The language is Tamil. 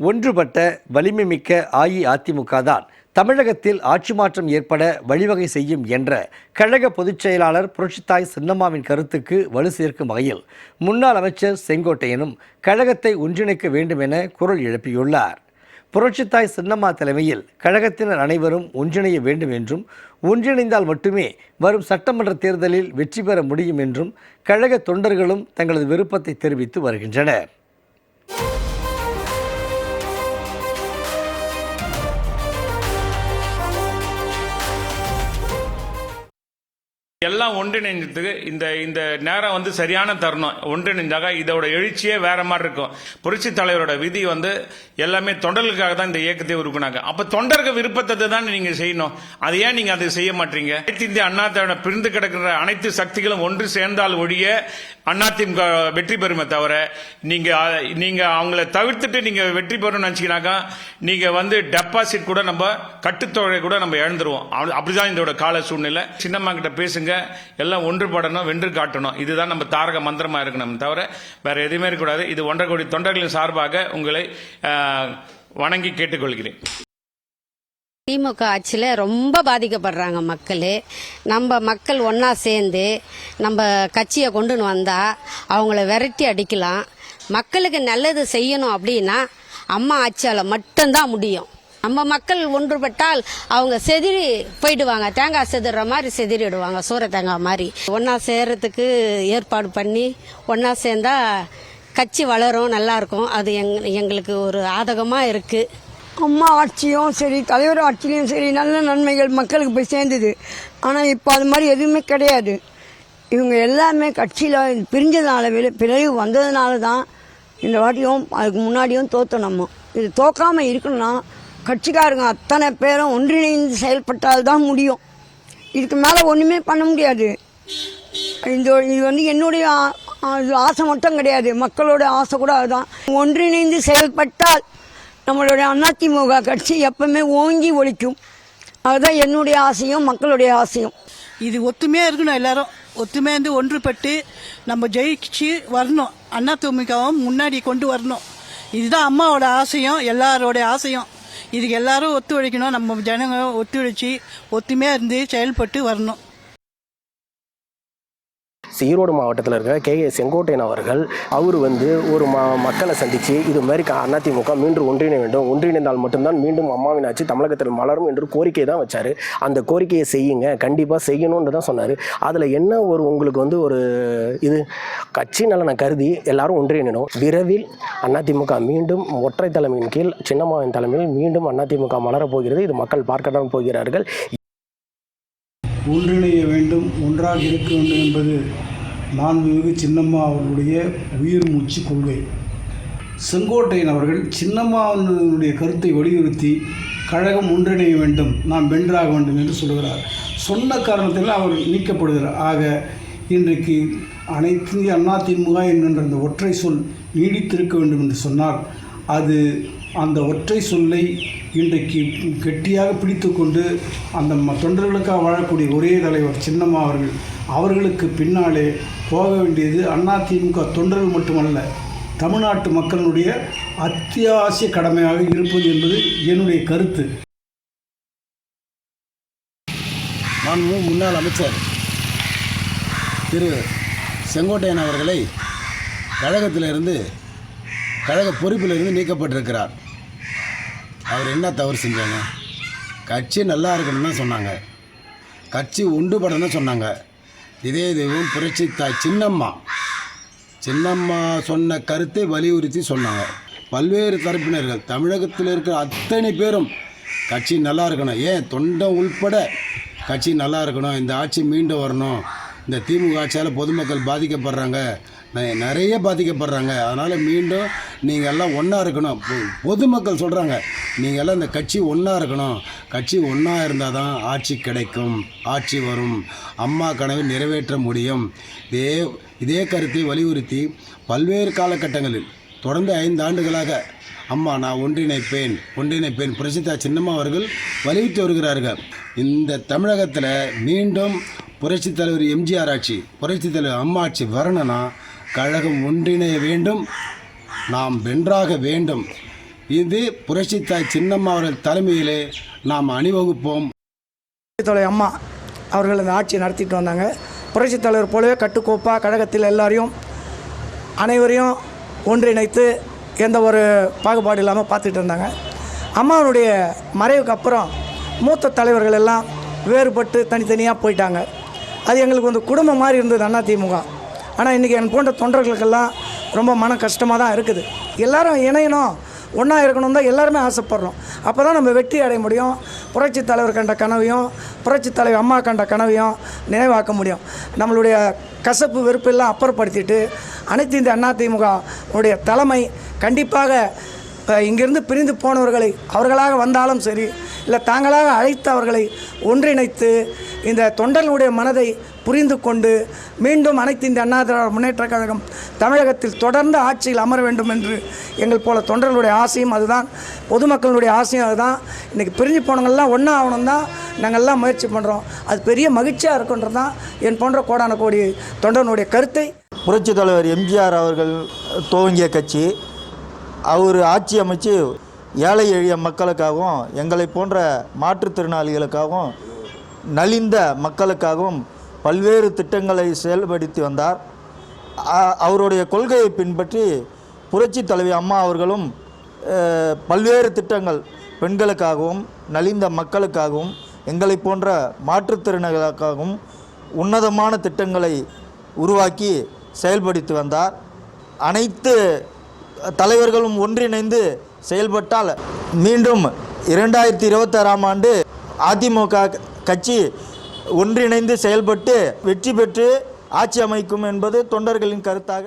ஒன்றுபட்ட வலிமை மிக்க அஇஅதிமுக தான் தமிழகத்தில் ஆட்சி மாற்றம் ஏற்பட வழிவகை செய்யும் என்ற கழக பொதுச் செயலாளர் புரட்சித்தாய் சின்னம்மாவின் கருத்துக்கு வலு சேர்க்கும் வகையில் முன்னாள் அமைச்சர் செங்கோட்டையனும் கழகத்தை ஒன்றிணைக்க வேண்டும் என குரல் எழுப்பியுள்ளார். புரட்சித்தாய் சின்னம்மா தலைமையில் கழகத்தினர் அனைவரும் ஒன்றிணைய வேண்டும் என்றும் ஒன்றிணைந்தால் மட்டுமே வரும் சட்டமன்ற தேர்தலில் வெற்றி பெற முடியும் என்றும் கழக தொண்டர்களும் தங்களது விருப்பத்தை தெரிவித்து வருகின்றனர். எல்லாம் ஒன்றிணைஞ்சதுக்கு இந்த இந்த நேரம் வந்து சரியான தருணம். ஒன்றிணைஞ்சாக இதோட எழுச்சியே வேற மாதிரி இருக்கும். புரட்சி தலைவரோட விதி வந்து எல்லாமே தொண்டர்களுக்காக தான் இந்த இயக்கத்தை உருக்குனாங்க அப்ப தொண்டர்கள் விருப்பத்தை தான் நீங்க செய்யணும். அது ஏன் நீங்க அதை செய்ய மாட்டீங்க? அனைத்து இந்திய அண்ணா திராவிட பிரிந்து கிடக்கிற அனைத்து சக்திகளும் ஒன்று சேர்ந்தால் ஒழிய அதிமுக வெற்றி பெறுமே தவிர நீங்க நீங்க அவங்கள தவிர்த்துட்டு நீங்க வெற்றி பெறணும்னு நினைச்சீங்கன்னாக்கா நீங்க வந்து டெபாசிட் கூட நம்ம கட்டுத்தொகை கூட நம்ம இழந்துருவோம். அப்படிதான் இதோட கால சூழ்நிலை. சின்னம்மா கிட்ட பேசுங்க. எல்லாம் ஒன்றுபடணும் வென்று காட்டணும். இதுதான் நம்ம தாரக மந்திரமாக இருக்கணும். தவிர வேறு எதுவுமே இருக்கக்கூடாது. இது ஒன்றரை கோடி தொண்டர்களின் சார்பாக உங்களை வணங்கி கேட்டுக்கொள்கிறேன். திமுக ஆட்சியில் ரொம்ப பாதிக்கப்படுறாங்க மக்கள். நம்ம மக்கள் ஒன்றா சேர்ந்து நம்ம கட்சியை கொண்டுன்னு வந்தால் அவங்கள விரட்டி அடிக்கலாம். மக்களுக்கு நல்லது செய்யணும் அப்படின்னா அம்மா ஆட்சியால் மட்டும்தான் முடியும். நம்ம மக்கள் ஒன்றுபட்டால் அவங்க செதிரி போயிடுவாங்க. தேங்காய் செதுற மாதிரி செதிரிடுவாங்க சூற தேங்காய் மாதிரி. ஒன்றா சேர்றதுக்கு ஏற்பாடு பண்ணி ஒன்றா சேர்ந்தா கட்சி வளரும் நல்லாயிருக்கும் அது எங் எங்களுக்கு ஒரு ஆதகமாக இருக்குது அம்மா ஆட்சியும் சரி தலைவர் ஆட்சியிலையும் சரி நல்ல நன்மைகள் மக்களுக்கு போய் சேர்ந்தது. ஆனால் இப்போ அது மாதிரி எதுவுமே கிடையாது. இவங்க எல்லாமே கட்சியில் பிரிஞ்சதுனால வெளி- பிறகு வந்ததுனால தான் இந்த வாட்டியும் அதுக்கு முன்னாடியும் தோத்தோம் நம்ம. இது தோக்காமல் இருக்கணும்னா கட்சிக்காரங்க அத்தனை பேரும் ஒன்றிணைந்து செயல்பட்டால் தான் முடியும். இதுக்கு மேலே ஒன்றுமே பண்ண முடியாது. இந்த இது வந்து என்னுடைய ஆசை மட்டும் கிடையாது. மக்களோட ஆசை கூட அதுதான். ஒன்றிணைந்து செயல்பட்டால் நம்மளுடைய அதிமுக கட்சி எப்பவுமே ஓங்கி ஒழிக்கும். அதுதான் என்னுடைய ஆசையும் மக்களுடைய ஆசையும். இது ஒத்துமையாக இருக்கணும் எல்லாரும். ஒத்துமையாக இருந்து ஒன்றுபட்டு நம்ம ஜெயிச்சு வரணும். அண்ணா முன்னாடி கொண்டு வரணும். இதுதான் அம்மாவோட ஆசையும் எல்லாரோட ஆசையும். இதுக்கு எல்லாரும் ஒத்துழைக்கணும். நம்ம ஜனங்க ஒத்துழைச்சி ஒத்துமையாக இருந்து செயல்பட்டு வரணும். ஈரோடு மாவட்டத்தில் இருக்கிற கே ஏ செங்கோட்டையன் அவர்கள் அவர் வந்து ஒரு ம மக்களை சந்தித்து இது மாதிரி அதிமுக மீண்டும் ஒன்றிணை வேண்டும். ஒன்றிணைந்தால் மட்டும்தான் மீண்டும் அம்மாவின் ஆட்சி தமிழகத்தில் மலரும் என்று கோரிக்கை தான் வச்சார். அந்த கோரிக்கையை செய்யுங்க. கண்டிப்பாக செய்யணும்னு தான் சொன்னார். அதில் என்ன ஒரு உங்களுக்கு வந்து ஒரு இது? கட்சி நலனை கருதி எல்லாரும் ஒன்றிணைணும் விரைவில் அதிமுக மீண்டும் ஒற்றை தலைமையின் கீழ் சின்னம்மாவின் தலைமையில் மீண்டும் அதிமுக மலரப் போகிறது. இது மக்கள் பார்க்க தான் போகிறார்கள். ஒன்றிணைய வேண்டும் ஒன்றாக இருக்க வேண்டும் என்பது மாண்புமிகு சின்னம்மா அவர்களுடைய உயிர் மூச்சு கொள்கை. செங்கோட்டையன் அவர்கள் சின்னம்மாவினுடைய கருத்தை வலியுறுத்தி கழகம் ஒன்றிணைய வேண்டும் நாம் வென்றாக வேண்டும் என்று சொல்கிறார் சொன்ன காரணத்தில் அவர் நீக்கப்படுகிறார். ஆக இன்றைக்கு அனைத்து அண்ணா திமுக என்கின்ற அந்த ஒற்றை சொல் நீடித்திருக்க வேண்டும் என்று சொன்னால் அது அந்த ஒற்றை சொல்லை இன்றைக்கு கெட்டியாக பிடித்துக்கொண்டு அந்த ம- தொண்டர்களுக்காக வாழக்கூடிய ஒரே தலைவர் சின்னம்மா அவர்கள் அவர்களுக்கு பின்னாலே போக வேண்டியது அதிமுக தொண்டர்கள் மட்டுமல்ல தமிழ்நாட்டு மக்களுடைய அத்தியாவசிய கடமையாக இருப்பது என்பது என்னுடைய கருத்து. நான் முன்னாள் அமைச்சர் திரு. செங்கோட்டையன் அவர்களை கழகத்திலிருந்து கழக பொறுப்பிலிருந்து நீக்கப்பட்டிருக்கிறார். அவர் என்ன தவறு செஞ்சாங்க? கட்சி நல்லா இருக்கணும்னு தான் சொன்னாங்க. கட்சி உண்டுபடணும்னு சொன்னாங்க. இதே தெய்வம் புரட்சி தாய் சின்னம்மா. சின்னம்மா சொன்ன கருத்தை வலியுறுத்தி சொன்னாங்க. பல்வேறு தரப்பினர்கள் தமிழகத்தில் இருக்கிற அத்தனை பேரும் கட்சி நல்லா இருக்கணும். ஏன்? தொண்டம் உள்பட கட்சி நல்லா இருக்கணும். இந்த ஆட்சி மீண்டும் வரணும். இந்த திமுக ஆட்சியால் பொதுமக்கள் பாதிக்கப்படுறாங்க. நிறைய பாதிக்கப்படுறாங்க. அதனால் மீண்டும் நீங்கள் எல்லாம் ஒன்றா இருக்கணும். பொ- பொதுமக்கள் சொல்கிறாங்க நீங்கள் எல்லாம் இந்த கட்சி ஒன்றா இருக்கணும். கட்சி ஒன்றா இருந்தால் தான் ஆட்சி கிடைக்கும். ஆட்சி வரும். அம்மா கனவை நிறைவேற்ற முடியும். இதே இதே கருத்தை வலியுறுத்தி பல்வேறு காலகட்டங்களில் தொடர்ந்து ஐந்து ஆண்டுகளாக அம்மா நான் ஒன்றிணைப்பேன். ஒன்றிணைப்பேன். புரட்சிதா சின்னம்மா அவர்கள் வலியுறுத்தி வருகிறார்கள். இந்த தமிழகத்தில் மீண்டும் புரட்சித் தலைவர் எம்ஜிஆர் ஆட்சி புரட்சித் தலைவர் அம்மா ஆட்சி வரணும்னா கழகம் ஒன்றிணைய வேண்டும் நாம் வென்றாக வேண்டும். இது புரட்சித்தாய் சின்னம்மா அவர்கள் தலைமையிலே நாம் அணிவகுப்போம். தலைவர் அம்மா அவர்கள் அந்த ஆட்சியை நடத்திட்டு வந்தாங்க. புரட்சித் தலைவர் போலவே கட்டுக்கோப்பாக கழகத்தில் எல்லாரையும் அனைவரையும் ஒன்றிணைத்து எந்த ஒரு பாகுபாடு இல்லாமல் பார்த்துட்டு இருந்தாங்க. அம்மாவுடைய மறைவுக்கு அப்புறம் மூத்த தலைவர்கள் எல்லாம் வேறுபட்டு தனித்தனியாக போயிட்டாங்க. அது எங்களுக்கு வந்து குடும்பம் மாதிரி இருந்தது அதிமுக ஆனால் இன்றைக்கி என் போன்ற தொண்டர்களுக்கெல்லாம் ரொம்ப மன கஷ்டமாக தான் இருக்குது. எல்லோரும் இணையணும். ஒன்றா இருக்கணும் தான் எல்லாருமே ஆசைப்படுறோம். அப்போ தான் நம்ம வெற்றி அடைய முடியும். புரட்சி தலைவர் கண்ட கனவையும் புரட்சி தலைவர் அம்மா கண்ட கனவையும் நினைவாக்க முடியும். நம்மளுடைய கசப்பு வெறுப்பெல்லாம் அப்புறப்படுத்திட்டு அனைத்து இந்த அதிமுக உடைய தலைமை கண்டிப்பாக இங்கிருந்து பிரிந்து போனவர்களை அவர்களாக வந்தாலும் சரி இல்லை தாங்களாக அழைத்து அவர்களை ஒன்றிணைத்து இந்த தொண்டர்களுடைய மனதை புரிந்து கொண்டு மீண்டும் அனைத்து இந்த அண்ணா திராவிட முன்னேற்ற கழகம் தமிழகத்தில் தொடர்ந்து ஆட்சியில் அமர வேண்டும் என்று எங்கள் போல தொண்டர்களுடைய ஆசையும் அதுதான். பொதுமக்களுடைய ஆசையும் அதுதான். இன்றைக்கி பிரிஞ்சு போனவங்கள்லாம் ஒன்றா ஆகணும் தான் நாங்கள்லாம் முயற்சி பண்ணுறோம் அது பெரிய மகிழ்ச்சியாக இருக்குன்றது தான் என் போன்ற கோடான கோடி தொண்டர்களுடைய கருத்தை. புரட்சி தலைவர் எம்ஜிஆர் அவர்கள் துவங்கிய கட்சி அவர் ஆட்சி அமைச்சு ஏழை எளிய மக்களுக்காகவும் எங்களை போன்ற மாற்றுத்திறனாளிகளுக்காகவும் நலிந்த மக்களுக்காகவும் பல்வேறு திட்டங்களை செயல்படுத்தி வந்தார். அவருடைய கொள்கையை பின்பற்றி புரட்சி தலைவி அம்மா அவர்களும் பல்வேறு திட்டங்கள் பெண்களுக்காகவும் நலிந்த மக்களுக்காகவும் எங்களை போன்ற மாற்றுத்திறனாளிகளுக்காகவும் உன்னதமான திட்டங்களை உருவாக்கி செயல்படுத்தி வந்தார். அனைத்து தலைவர்களும் ஒன்றிணைந்து செயல்பட்டால் மீண்டும் இரண்டாயிரத்தி இருபத்தாறாம் ஆண்டு அதிமுக கட்சி ஒன்றிணைந்து செயல்பட்டு வெற்றி பெற்று ஆட்சி அமைக்கும் என்பது தொண்டர்களின் கருத்தாக